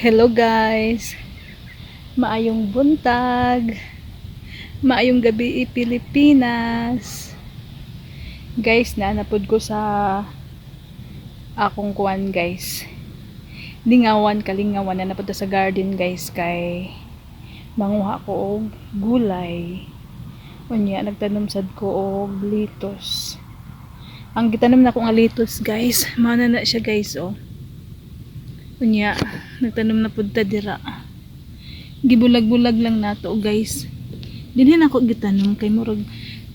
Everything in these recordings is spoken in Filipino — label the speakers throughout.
Speaker 1: Hello guys. Maayong buntag. Maayong gabi Pilipinas. Guys, naanapod ko sa akong kuwan guys. Lingawan kalingawan na napunta sa garden guys kay manguha ko og gulay. Unya nagtanom sad ko og litos. Ang gitanom na ko nga litos guys, mana na siya guys oh. Unya, nagtanom na pud ta dira. Gibulag-bulag lang nato guys. Dinhin ako gitanom kay murag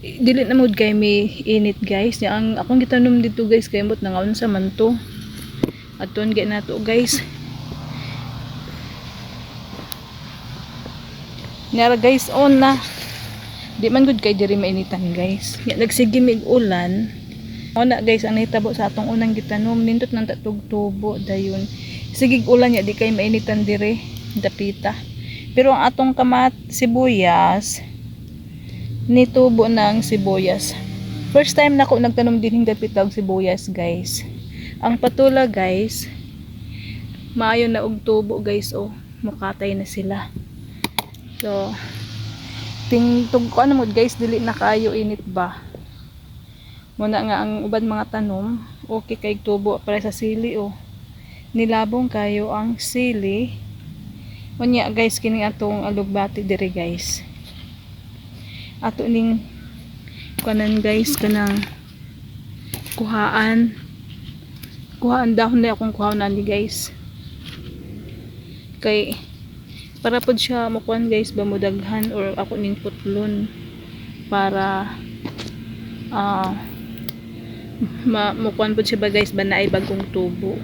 Speaker 1: dili na mod kay may init guys. Ya, ang akong gitanom dito guys kay mot nangaon sa manto. Aton gay nato guys. Nara guys on na. Di man gud kay diri mainitan guys. Ya nagsige mig ulan. Ona guys ang nahitabo sa atong unang gitanom nindot nang tatugtubo dayon. Sigig ulan ya di kay mainitan dire dapita. Pero ang atong kamat sibuyas nitubo ng sibuyas. First time na ako nagtanom din ng dapita og sibuyas guys. Ang patula guys maayo na og tubo guys oh mukatay na sila. So ting tug ko ano mo guys dili na kayo init ba. Muna nga ang uban mga tanom okay kay tubo para sa sili oh nilabong kayo ang sili. Unya guys kini atong alugbati diri guys. Ato ning kanan guys kanang kuhaan. Kuhaan dahon na akong kuhaan ni guys. Kay para pod siya mukuan guys bamudaghan or ako ning putlon para ah ma mukuan pod siya ba guys ba naay bagong tubo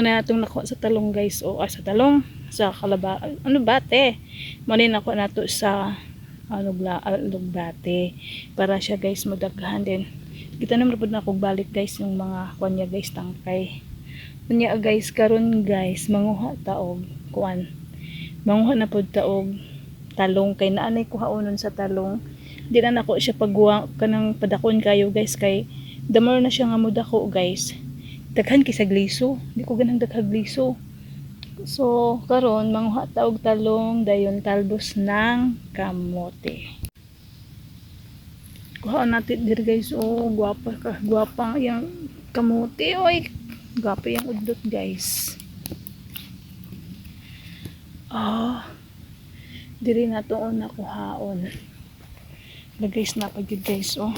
Speaker 1: Muna natong nakuha sa talong guys. O ah, sa talong. Sa kalaba ano bate? Muna nakuha nato sa ano bla bate. Para siya guys modaghan din. Kita naman po na balik guys yung mga kuanya guys tangkay. Kunya guys karon guys manguha taog kuan manguha na pod taog talong. Kay naanay kuhaonon sa talong. Di na nako siya pagwa kanang padakon kayo guys. Kay damor na siya nga mudako guys daghan kay sa gliso. Di ko ganang daghag gliso. So karon manguha taog talong dayon talbos ng kamote. Kuha natin dir guys. Oh gwapa ka gwapa yang kamote. Oy gwapa yang udot guys. Ah diri na to na kuhaon guys na pag guys oh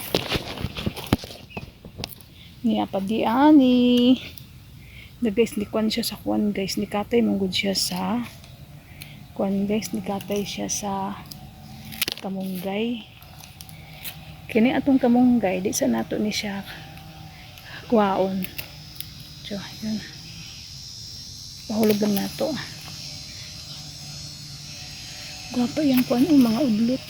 Speaker 1: niya pa di ani. Na guys ni kwan siya sa kwan guys ni katay manggod siya sa kwan guys ni katay siya sa kamunggay. Kini atong kamunggay di sa nato ni siya kwaon so yun. Pahulog lang nato. Gwapa yung kwan yung mga udlot.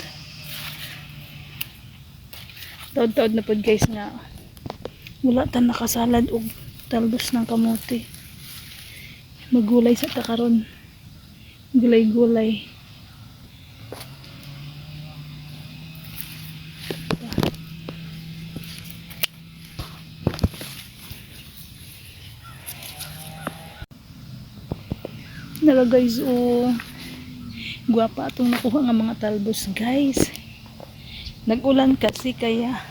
Speaker 1: Taod-taod na pod guys nga wala ta nakasalad og talbos ng kamote magulay sa takaron gulay gulay Nala guys, oh. Gwapa atong nakuha nga mga talbos, guys. Nag-ulan kasi kaya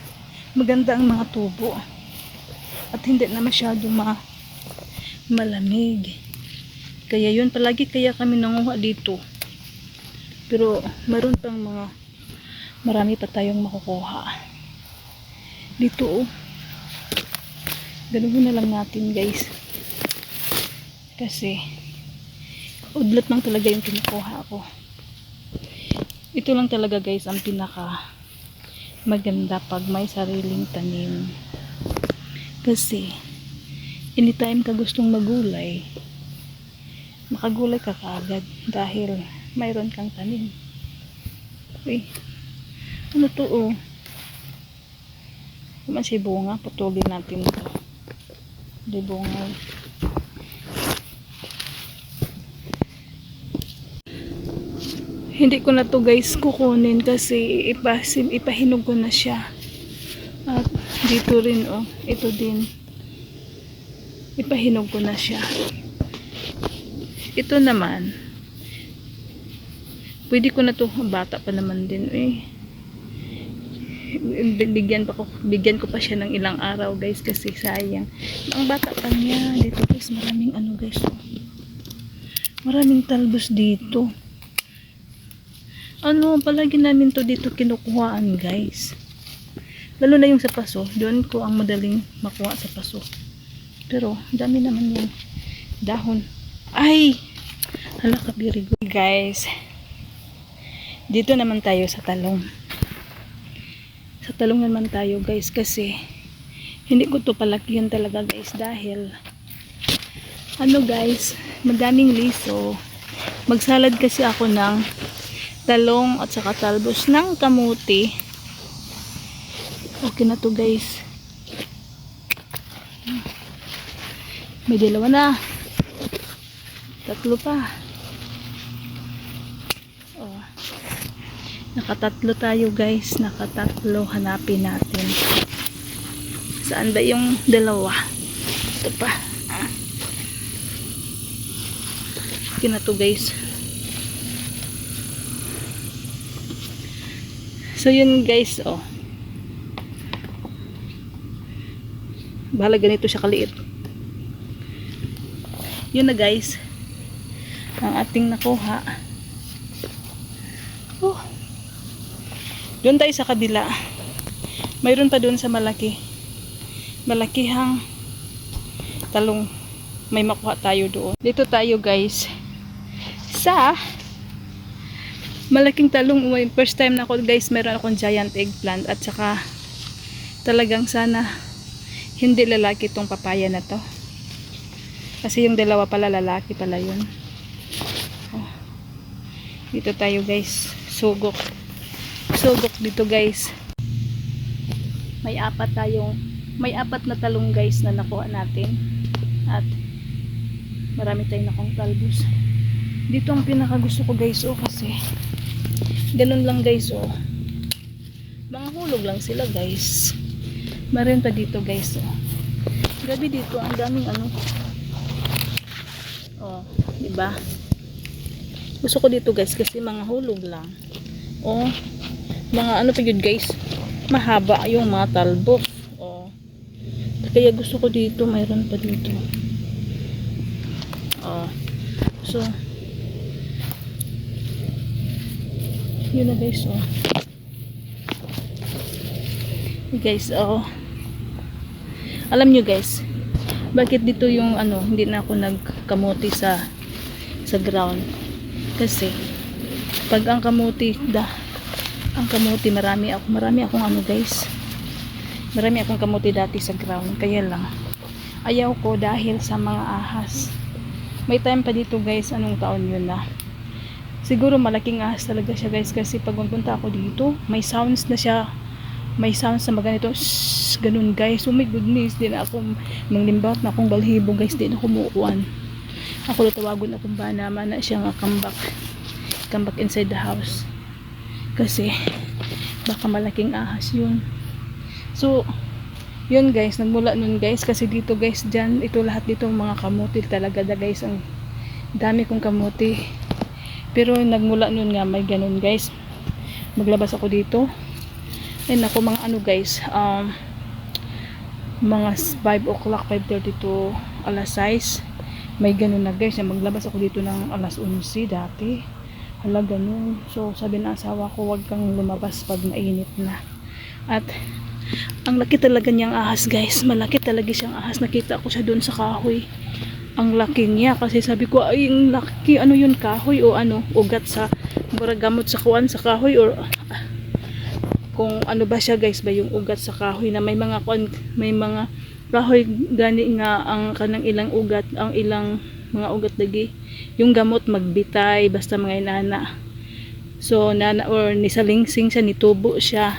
Speaker 1: maganda ang mga tubo at hindi na masyado ma malamig. Kaya yun palagi kaya kami nanguha dito. Pero meron pang mga marami pa tayong makukuha. Dito oh. Ganun na lang natin guys. Kasi udlot lang talaga yung kinukuha ko. Ito lang talaga guys ang pinaka maganda pag may sariling tanim kasi anytime ka gustong magulay makagulay ka kaagad dahil mayroon kang tanim. Uy ano to oh? Naman si bunga putulin natin ito di bunga. Hindi ko na to guys kukunin kasi ipasim, ipahinog ko na siya dito rin oh. Ito din. Ipahinog ko na siya. Ito naman. Pwede ko na to. Bata pa naman din eh. Bigyan pa ko bigyan ko pa siya ng ilang araw guys kasi sayang. Ang bata pa niya dito guys maraming ano guys oh. maraming talbos dito. Ano palagi namin to dito kinukuhaan guys lalo na yung sa paso. Doon ko ang madaling makuha sa paso. Pero dami naman yung dahon. Ay! Hala kabirigo guys. Dito naman tayo sa talong. Sa talong naman tayo guys kasi hindi ko to palakyan talaga guys dahil ano guys madaming liso. Magsalad kasi ako ng talong at saka talbos ng kamuti okay na to guys may dalawa na tatlo pa oh Nakatatlo tayo guys. Nakatatlo. Hanapin natin. Saan ba yung dalawa? Ito pa. Ito na to guys. So yun guys. Oh. Bahala ganito siya kaliit. Yun na guys. Ang ating nakuha. Oh. Doon tayo sa kabila. Mayroon pa doon sa malaki. Malakihang talong. May makuha tayo doon. Dito tayo guys. Sa malaking talong. First time na ako guys, meron akong giant eggplant. At saka talagang sana hindi lalaki tong papaya na to. Kasi yung dalawa pala lalaki pala yun. Oh. Dito tayo guys. Sugok sugok dito guys may apat tayong may apat na talong guys na nakuha natin at marami tayong nakong talbos dito ang pinaka gusto ko guys oh kasi ganun lang guys oh mga hulog lang sila guys meron pa dito guys oh. Gabi dito ang daming ano. Oh diba? Gusto ko dito guys kasi mga hulog lang. Oh mga ano pa yun guys? Mahaba yung mga talbos oh. kaya gusto ko dito mayroon pa dito. Oh. so yun na guys oh. Guys oh alam nyo guys bakit dito yung ano hindi na ako nagkamuti sa sa ground? Kasi pag ang kamuti da ang kamuti marami ako marami akong ano guys. Marami akong kamuti dati sa ground kaya lang ayaw ko dahil sa mga ahas. May time pa dito guys anong taon yun na? Siguro malaking ahas talaga siya guys kasi pag magpunta ako dito may sounds na siya may sounds na maganito shhh, ganun guys oh my goodness din ako nanglimbat na akong balhibo guys din ako mukuan ako tawagon akong bana na siya nga come back come back inside the house. Kasi baka malaking ahas yun. So yun guys nagmula nun guys kasi dito guys dyan ito lahat dito mga kamuti talaga da guys ang dami kong kamuti. Pero nagmula nun nga may ganun guys. Maglabas ako dito ayun ako mga ano guys um, mga 5 o'clock 5.30 to alas 6 may ganun na guys maglabas ako dito ng alas 11 dati. Hala ganun. So sabi ng asawa ko wag kang lumabas pag mainit na. At ang laki talaga niyang ahas guys. Malaki talaga siyang ahas. Nakita ko siya doon sa kahoy. Ang laki niya kasi sabi ko ay ang laki. Ano yun kahoy o ano? Ugat sa gamot sa kuwan sa kahoy or kung ano ba siya guys ba yung ugat sa kahoy na may mga may mga kahoy gani nga ang kanang ilang ugat ang ilang mga ugat lagi yung gamot magbitay basta mga inana. So nana or nisalingsing siya nitubo siya.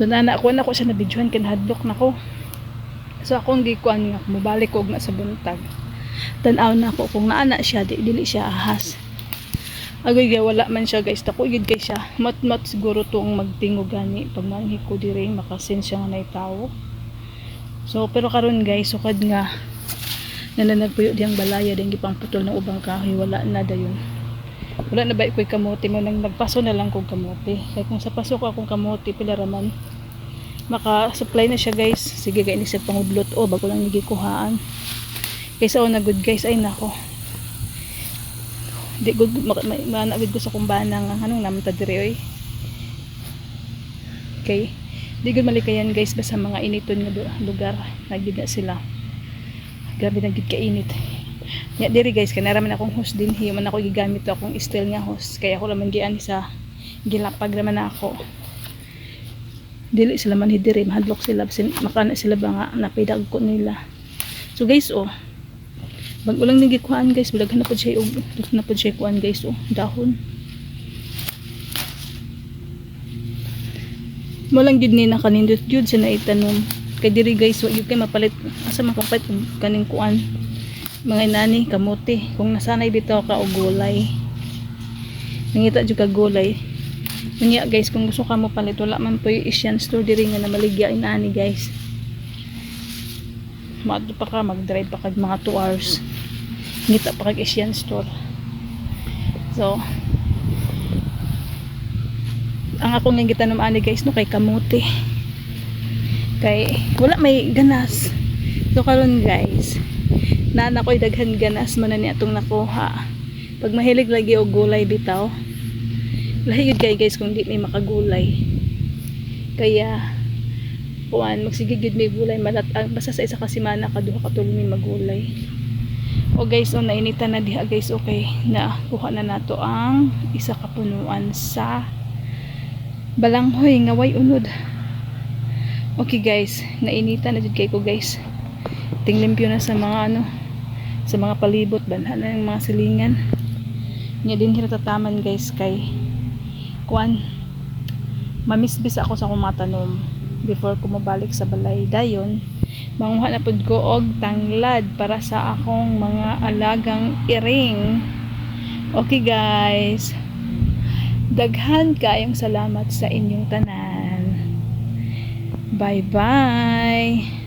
Speaker 1: So nana ako na ko siya nabidyohan kan hadlok nako so akong gikuan nga mabalik og na sa buntag. Tanaw na ako kung naana siya di dili siya ahas agay gay wala man siya guys. Tako gid kay siya. Mat mat siguro tuong magtingog gani. Pag manhi ko dire makasin siya nga naitawo so pero karon guys sukad nga nananagpuyo diyang balaya ding gipang putol ng ubang kahoy wala na dayon. Wala na ba iko'y kamote? Mo nang nagpaso na lang kong kamote. Kaya kung sa pasok akong kamote pila raman maka-supply na siya guys. Sige kaya inisip pangudlot o bago lang nagikuhaan. Kaysa o na good guys ay nako di good manawid ko sa kumbana nga anong naman ta diri oy. Okay. Di good malikayan guys basta mga initon nga lugar. Nagid na sila. Grabe na gid kainit nya diri guys kaya naraman akong host din. Hiyo man ako gigamit to akong style nga host. Kaya ako raman gian sa gilapag raman ako. Dili sila man hidiri mahadlok sila. Sin makana sila ba nga napidag ko nila. So guys oh bag ulang nagikuan guys. Bulag na siya og na po siya kuan guys oh. Dahon. Mo lang jud ni nakanindot jud sa naitanom kay diri guys wa gyud kay mapalit. Asa man kapalit kaning kuan mga nani kamote. Kung nasanay bitaw ka og gulay. Nangita jud ka gulay. Unya guys, kung gusto ka mo palit, wala man po yung Asian store diri nga na maligya inaani guys. Maadto pa ka, mag-drive pa kag mga 2 hours. Ngita pa kag Asian store. So, ang akong nga gitanom ani guys no kay kamote. Kay wala may ganas. So karon guys, nana ko'y daghan ganas man na ni atong nakuha. Pag mahilig lagi og gulay bitaw, lahi kay guys kung di may makagulay kaya kuan magsigigid may gulay malat ah, basta sa isa ka semana kaduha ka tulo magulay. O guys o nainitan na diha guys okay na kuha na nato ang isa ka punuan sa balanghoy nga way unod. Okay guys nainitan na jud kay ko guys. Tinglimpyo na sa mga ano sa mga palibot banha na yung mga silingan. Nya din hirata-taman guys kay kuan mamisbis ako sa akong mga tanom before ko mabalik sa balay dayon manguha na pud ko og tanglad para sa akong mga alagang iring. Okay guys. Daghan kayong salamat sa inyong tanan. Bye bye